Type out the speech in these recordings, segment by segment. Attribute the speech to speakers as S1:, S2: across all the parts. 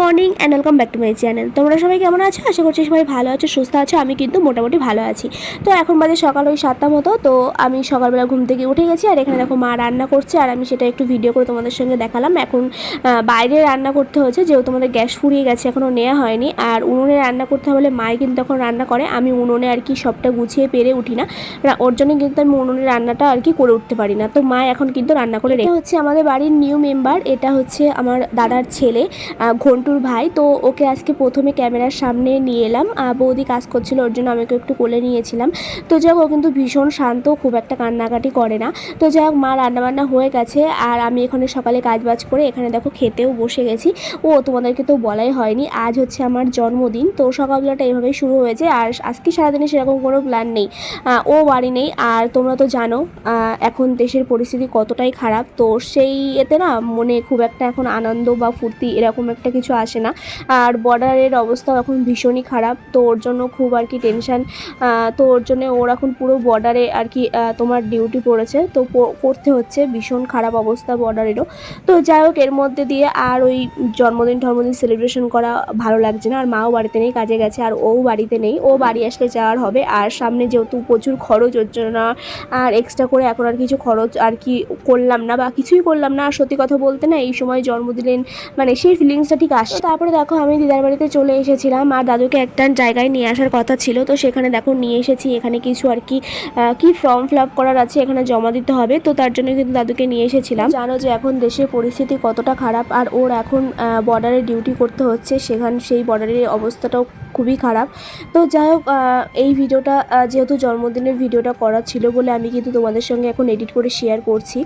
S1: Morning and welcome back to my channel তোমরা সবাই কেমন আছো? আশা করছি সবাই ভালো আছো সুস্থ আছো। আমি কিন্তু মোটামুটি ভালো আছি। তো এখন বাজে সকাল ওই সাতটা মতো। তো আমি সকালবেলা ঘুম থেকে উঠে গেছি আর এখানে দেখো মা রান্না করছে আর আমি সেটা একটু ভিডিও করে তোমাদের সঙ্গে দেখালাম। এখন বাইরে রান্না করতে হয়েছে যেহেতু তোমাদের গ্যাস ফুরিয়ে গেছে এখনও নেওয়া হয়নি। আর উনুনে রান্না করতে হলে মাই কিন্তু এখন রান্না করে। আমি উনুনে আর কি সবটা গুছিয়ে পেরে উঠি না। ওর জন্য কিন্তু আমি উনুনে রান্নাটা আর কি করে উঠতে পারি না। তো মা এখন কিন্তু রান্না করে রেখে হচ্ছে আমাদের বাড়ির নিউ মেম্বার এটা হচ্ছে আমার দাদার ছেলে আহ, ঘন্টুর ভাই, তো ওকে আজকে প্রথমে ক্যামেরার সামনে নিয়ে এলাম। বৌদি কাজ করছিল, ওর জন্য আমি ওকে একটু কোলে নিয়েছিলাম। তো যাই হোক, ও কিন্তু ভীষণ শান্ত, খুব একটা কান্নাকাটি করে না। তো যাই হোক, মা রান্নাবান্না হয়ে গেছে, আর আমি এখানে সকালে কাজ বাজ করে এখানে দেখো খেতেও বসে গেছি। ও, তোমাদেরকে তো বলাই হয়নি, আজ হচ্ছে আমার জন্মদিন। তো সকালবেলাটা এইভাবেই শুরু হয়েছে, আর আজকে সারাদিনে সেরকম কোনো প্ল্যান নেই। ও বাড়ি নেই, আর তোমরা তো জানো এখন দেশের পরিস্থিতি কতটাই খারাপ। তো সেই এতে না, মনে খুব একটা এখন আনন্দ বা ফুর্তি, এরকম একটা কিছু আসে না। আর বর্ডারের অবস্থাও এখন ভীষণই খারাপ। তো ওর জন্য খুব আর কি টেনশান তো ওর জন্য ওর এখন পুরো বর্ডারে আর কি তোমার ডিউটি পড়েছে। তো করতে হচ্ছে, ভীষণ খারাপ অবস্থা বর্ডারেরও তো যাই হোক, এর মধ্যে দিয়ে আর ওই জন্মদিন টন্মদিন সেলিব্রেশন করা ভালো লাগছে না। আর মাও বাড়িতে নেই, কাজে গেছে, আর ও বাড়িতে নেই। ও বাড়ি আসলে যাওয়ার হবে। আর সামনে যেহেতু প্রচুর খরচ হচ্ছে না আর এক্সট্রা করে এখন আর কিছু খরচ আর কি করলাম না বা কিছুই করলাম না। আর সত্যি কথা বলতে না, এই সময় জন্মদিন মানে সেই ফিলিংসটা ঠিক আসে তারপরে দেখো আমি দিদার বাড়িতে চলে এসেছিলাম, আর দাদুকে একটা জায়গায় নিয়ে আসার কথা ছিল, তো সেখানে দেখো নিয়ে এসেছি, এখানে কিছু আর কি কি ফর্ম ফিল করার আছে এখানে জমা দিতে হবে, তো তার জন্য কিন্তু দাদুকে নিয়ে এসেছিলাম। জানো যে এখন দেশের পরিস্থিতি কতটা খারাপ, আর ওর এখন বর্ডারে ডিউটি করতে হচ্ছে, সেখান, সেই বর্ডারের অবস্থাটাও খুবই খারাপ। তো যাই হোক এই ভিডিওটা যেহেতু জন্মদিনের ভিডিওটা করা ছিল বলে আমি কিন্তু তোমাদের সঙ্গে এখন এডিট করে শেয়ার করছি।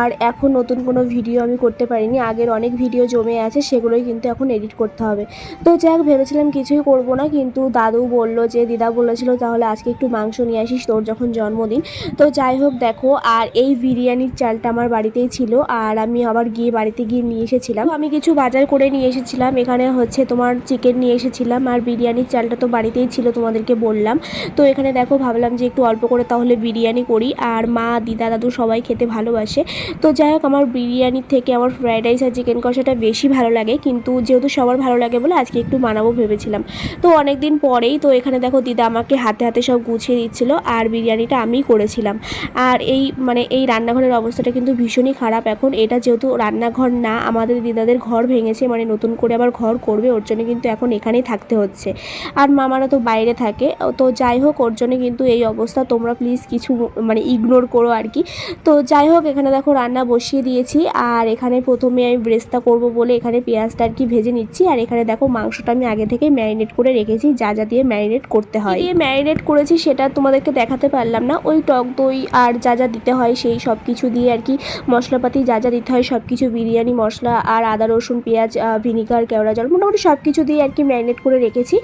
S1: আর এখন নতুন কোনো ভিডিও আমি করতে পারিনি। আগের অনেক ভিডিও জমে আছে, সেগুলোই কিন্তু এখন এডিট করতে হবে। তো যাই হোক, ভেবেছিলাম কিছুই করব না, কিন্তু দাদু বলল যে, দিদা বলেছিল তাহলে আজকে একটু মাংস নিয়ে আসিস তোর যখন জন্মদিন। তো যাই হোক, দেখো, আর এই বিরিয়ানির চালটা আমার বাড়িতেই ছিল, আর আমি আবার গিয়ে বাড়িতে গিয়ে নিয়ে এসেছিলাম। আমি কিছু বাজার করে নিয়ে এসেছিলাম, এখানে হচ্ছে তোমার চিকেন নিয়ে এসেছিলাম, আর বিরিয়ানির চালটা তো বাড়িতেই ছিল তোমাদেরকে বললাম। তো এখানে দেখো ভাবলাম যে একটু অল্প করে তাহলে বিরিয়ানি করি। আর মা, দিদা, দাদু সবাই খেতে ভালোবাসে। তো যাই হোক, আমার বিরিয়ানির থেকে আমার ফ্রাইড রাইস আর চিকেন কষাটা বেশি ভালো লাগে। কিন্তু যেহেতু সবার ভালো লাগে বলে আজকে একটু বানাবো ভেবেছিলাম। তো অনেক দিন পরেই তো এখানে দেখো দিদা আমাকে হাতে হাতে সব গুছিয়ে দিচ্ছিল আর বিরিয়ানিটা আমিই করেছিলাম। আর এই মানে এই রান্নাঘরের অবস্থাটা কিন্তু ভীষণই খারাপ এখন। এটা যেহেতু রান্নাঘর না, আমাদের দিদাদের ঘর ভেঙেছে মানে নতুন করে আবার ঘর করবে, ওর জন্য কিন্তু এখন এখানেই থাকতে হচ্ছে। আর মামারা তো বাইরে থাকে, তো যাই হোক ওর জন্য কিন্তু এই অবস্থা, তোমরা প্লিজ কিছু মানে ইগনোর করো আর কি। তো যাই হোক, এখানে দেখো রান্না বসিয়ে দিয়েছি, আর এখানে প্রথমে আমি ব্রেস্তা করব বলে এখানে পেঁয়াজটা আর কি ভেজে নিচ্ছি, আর এখানে দেখো মাংসটা আমি আগে থেকে ম্যারিনেট করে রেখেছি, যা যা দিয়ে ম্যারিনেট করতে হয়। দিয়ে ম্যারিনেট করেছি সেটা তোমাদেরকে দেখাতে পারলাম না, ওই টক দই আর যা যা দিতে হয় সেই সব কিছু দিয়ে আর কি, মশলাপাতি যা যা দিতে হয় সব কিছু, বিরিয়ানি, মশলা আর আদা, রসুন, পেঁয়াজ ভিনিগার, কেওড়া জল, মোটামুটি সব কিছু দিয়ে আর কি ম্যারিনেট করে রেখেছি।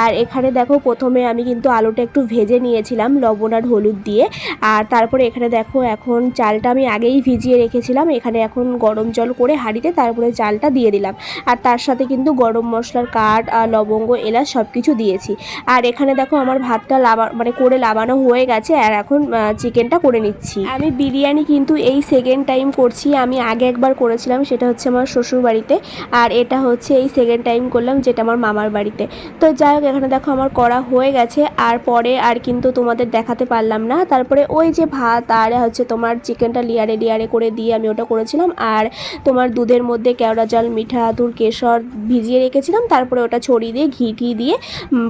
S1: আর এখানে দেখো প্রথমে আমি কিন্তু আলুটা একটু ভেজে নিয়েছিলাম, লবণ আর হলুদ দিয়ে। আর তারপরে এখানে দেখো এখন চালটা আমি আগেই ভিজিয়ে রেখেছিলাম, এখানে এখন গরম জল করে হাঁড়িতে তারপরে চালটা দিয়ে দিলাম। আর তার সাথে কিন্তু গরম মশলার কাঠ আর লবঙ্গ, এলাচ সব কিছু দিয়েছি। আর এখানে দেখো আমার ভাতটা লাবা মানে করে লাবানো হয়ে গেছে, আর এখন চিকেনটা করে নিচ্ছি। আমি বিরিয়ানি কিন্তু এই সেকেন্ড টাইম করছি, আমি আগে একবার করেছিলাম, সেটা হচ্ছে আমার শ্বশুর বাড়িতে আর এটা হচ্ছে এই সেকেন্ড টাইম করলাম, যেটা আমার মামার বাড়িতে। তো যাই হোক এখানে দেখো আমার করা হয়ে গেছে আর পরে আর কিন্তু তোমাদের দেখাতে পারলাম না। তারপরে ওই যে ভাত আর হচ্ছে তোমার চিকেনটা লিয়ারে লিয়ারে করে দিয়ে আমি ওটা করেছিলাম আর তোমার দুধের মধ্যে কেওড়া জল মিঠা আতুর কেশর ভিজিয়ে রেখেছিলাম তারপরে ওটা ছড়িয়ে দিয়ে ঘি টি দিয়ে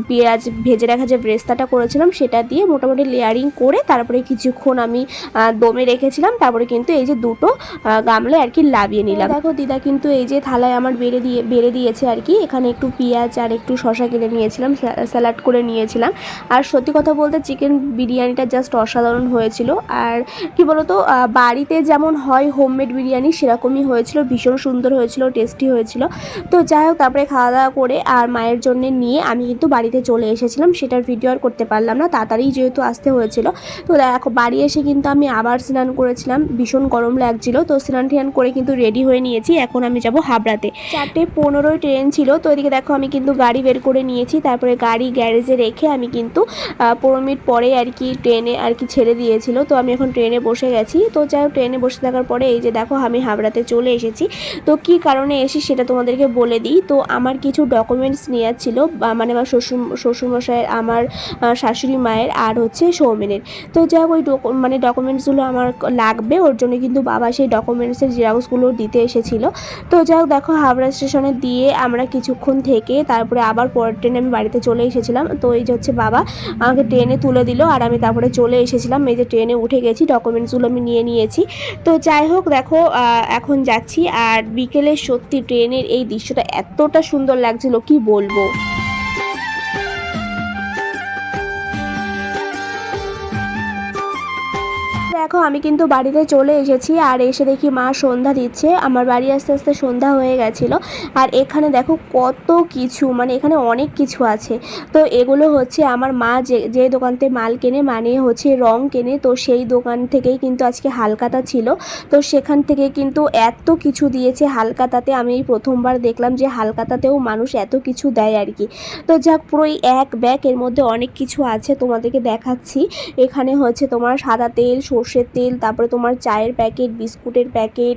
S1: পেঁয়াজ ভেজে রাখা যে ব্রেস্তাটা করেছিলাম সেটা দিয়ে মোটামুটি লেয়ারিং করে তারপরে কিছুক্ষণ আমি দমে রেখেছিলাম তারপরে কিন্তু এই যে দুটো আহ, গামলে আর কি লাভিয়ে নিলাম। দেখো দিদা কিন্তু এই যে থালায় আমার বেড়ে দিয়ে বেড়ে দিয়েছে আর কি এখানে একটু পেঁয়াজ আর একটু শশা কেটে নিয়েছিলাম স্যালাড করে নিয়েছিলাম। আর সত্যি কথা বলতে চিকেন বিরিয়ানিটা জাস্ট অসাধারণ হয়েছিল। আর কি বলতো বাড়িতে যেমন হয় হোমমেড বিরিয়ানি, সেরকমই হয়েছিল। ভীষণ সুন্দর হয়েছিল টেস্টি হয়েছিল। তো যাই হোক, তারপরে খাওয়া দাওয়া করে আর মায়ের জন্য নিয়ে আমি কিন্তু বাড়িতে চলে এসেছিলাম। সেটার ভিডিও আর করতে পারলাম না, তাড়াতাড়ি যেহেতু আসতে হয়েছিল। তো দেখো, বাড়ি এসে কিন্তু আমি আবার স্নান করেছিলাম। ভীষণ গরম লাগছিল। তো স্নান টিনান করে কিন্তু রেডি হয়ে নিয়েছি। এখন আমি যাব হাবড়াতে। চারটে পনেরোই ট্রেন ছিল। তো এদিকে দেখো, আমি কিন্তু গাড়ি বের করে নিয়ে নিয়েছি, তারপরে গাড়ি গ্যারেজে রেখে আমি কিন্তু পনেরো মিনিট পরে আর কি ট্রেনে আর কি ছেড়ে দিয়েছিল। তো আমি এখন ট্রেনে বসে গেছি। তো যাই হোক, ট্রেনে বসে থাকার পরে এই যে দেখো, আমি হাবড়াতে চলে এসেছি। তো কি কারণে এসি সেটা তোমাদেরকে বলে দিই। তো আমার কিছু ডকুমেন্টস নেওয়ার ছিল মানে আমার শ্বশুর শ্বশুরমশাইয়ের আমার শাশুড়ি মায়ের আর হচ্ছে সৌমেনের। তো যাই হোক, ওই মানে ডকুমেন্টসগুলো আমার লাগবে, ওর জন্য কিন্তু বাবা সেই ডকুমেন্টসের জেরক্সগুলো দিতে এসেছিল। তো যাই হোক, দেখো হাওড়া স্টেশনে দিয়ে আমরা কিছুক্ষণ থেকে, তারপরে আবার পরের ট্রেনে আমি বাড়িতে চলে এসেছিলাম। তো এই যে হচ্ছে বাবা আমাকে ট্রেনে তুলে দিল আর আমি তারপরে চলে এসেছিলাম। এই যে ট্রেনে উঠে গেছি, ডকুমেন্টসগুলো আমি নিয়ে নিয়েছি। তো যাই হোক দেখো এখন যাচ্ছি আর বিকেলে সত্যি ট্রেনের এই দৃশ্যটা এতটা সুন্দর লাগছিল, কি বলব? দেখো, আমি কিন্তু বাড়িতে চলে এসেছি আর এসে দেখি মা সন্ধ্যা দিচ্ছে। আমার বাড়ি আস্তে আস্তে সন্ধ্যা হয়ে গেছিল। আর এখানে দেখো কত কিছু মানে এখানে অনেক কিছু আছে। তো এগুলো হচ্ছে আমার মা যে যে দোকানতে মাল কেনে মানে হচ্ছে রং কেনে, তো সেই দোকান থেকেই কিন্তু আজকে হালকাতা ছিল। তো সেখান থেকে কিন্তু এত কিছু দিয়েছে হালকাতাতে আমি প্রথমবার দেখলাম যে হালকাতাতেও মানুষ এত কিছু দেয় আর কি। তো যাক, পুরো এক ব্যাগ এর মধ্যে অনেক কিছু আছে, তোমাদেরকে দেখাচ্ছি। এখানে হচ্ছে তোমার সাদা তেল সর্ষের তেল তারপরে তোমার চায়ের প্যাকেট বিস্কুটের প্যাকেট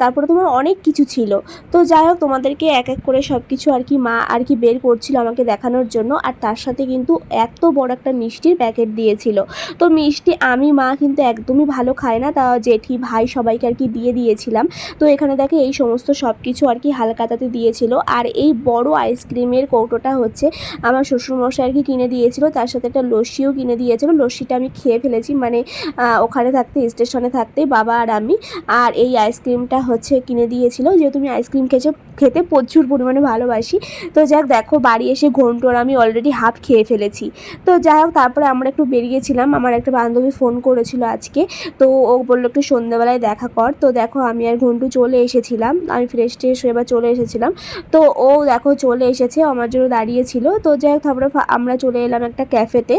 S1: তারপরে তোমার অনেক কিছু ছিল। তো যাই হোক তোমাদেরকে এক এক করে সব কিছু আর কি মা আর কি বের করছিল আমাকে দেখানোর জন্য। আর তার সাথে কিন্তু এত বড় একটা মিষ্টির প্যাকেট দিয়েছিল। তো মিষ্টি আমি মা কিন্তু একদমই ভালো খায় না। তা জেঠি ভাই সবাইকে আর কি দিয়ে দিয়েছিলাম। তো এখানে দেখে এই সমস্ত সব কিছু আর কি হালকাতাতে দিয়েছিল। আর এই বড় আইসক্রিমের কৌটোটা হচ্ছে আমার শ্বশুরমশাই আর কি কিনে দিয়েছিল। তার সাথে একটা লস্যিও কিনে দিয়েছিল। লস্যিটা আমি খেয়ে ফেলেছি। মানে আহ, ওখানে থাকতে, স্টেশনে থাকতে বাবা আর আমি, আর এই আইসক্রিমটা হচ্ছে কিনে দিয়েছিল। যেহেতু আমি আইসক্রিম খেয়েছে, খেতে প্রচুর পরিমাণে ভালোবাসি। তো যাক, দেখো, বাড়ি এসে ঘন্টোর আমি অলরেডি হাফ খেয়ে ফেলেছি। তো যাই হোক, তারপরে আমরা একটু বেরিয়েছিলাম। আমার একটা বান্ধবী ফোন করেছিল আজকে। তো ও বলল, একটু সন্ধ্যাবেলায় দেখা কর। তো দেখো, আমি আর ঘন্টু চলে এসেছিলাম। আমি ফ্রেশ ট্রেশ হয়ে চলে এসেছিলাম। তো ও দেখো, চলে এসেছে আমার জন্য দাঁড়িয়েছিল তো যাই হোক, তারপরে আমরা চলে এলাম একটা ক্যাফেতে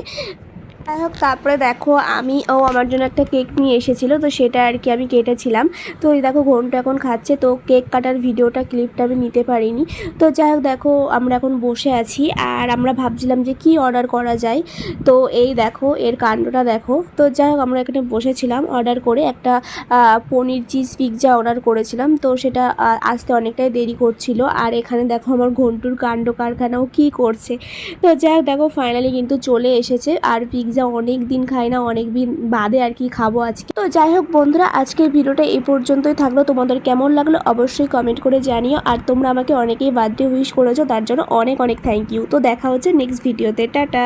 S1: যাই হোক, তারপরে দেখো আমি ও আমার জন্য একটা কেক নিয়ে এসেছিল, তো সেটা আর কি আমি কেটেছিলাম। তো এই দেখো ঘণ্টা এখন খাচ্ছে, তো কেক কাটার ভিডিওটা, ক্লিপটা আমি নিতে পারিনি। তো যাই হোক, দেখো, আমরা এখন বসে আছি, আর আমরা ভাবছিলাম যে কি অর্ডার করা যায়। তো এই দেখো, এর কাণ্ডটা দেখো। তো যাই হোক, আমরা এখানে বসেছিলাম অর্ডার করে একটা পনির চিজ পিৎজা অর্ডার করেছিলাম, তো সেটা আসতে অনেকটাই দেরি করছিল। আর এখানে দেখো, আমার ঘন্টুর কাণ্ড কারখানাও কী করছে। তো যাই হোক, দেখো ফাইনালি কিন্তু চলে এসেছে, আর পিৎজা অনেক দিন খাই না, অনেক দিন বাদে আর কি খাব আজকে। তো যাই হোক বন্ধুরা, আজকের ভিডিওটা এই পর্যন্তই থাকল। তোমাদের কেমন লাগল অবশ্যই কমেন্ট করে জানিও। আর তোমরা আমাকে অনেকেই বার্থডে উইশ করেছ, তার জন্য অনেক অনেক থ্যাংক ইউ তো দেখা হচ্ছে নেক্সট ভিডিওতে টাটা!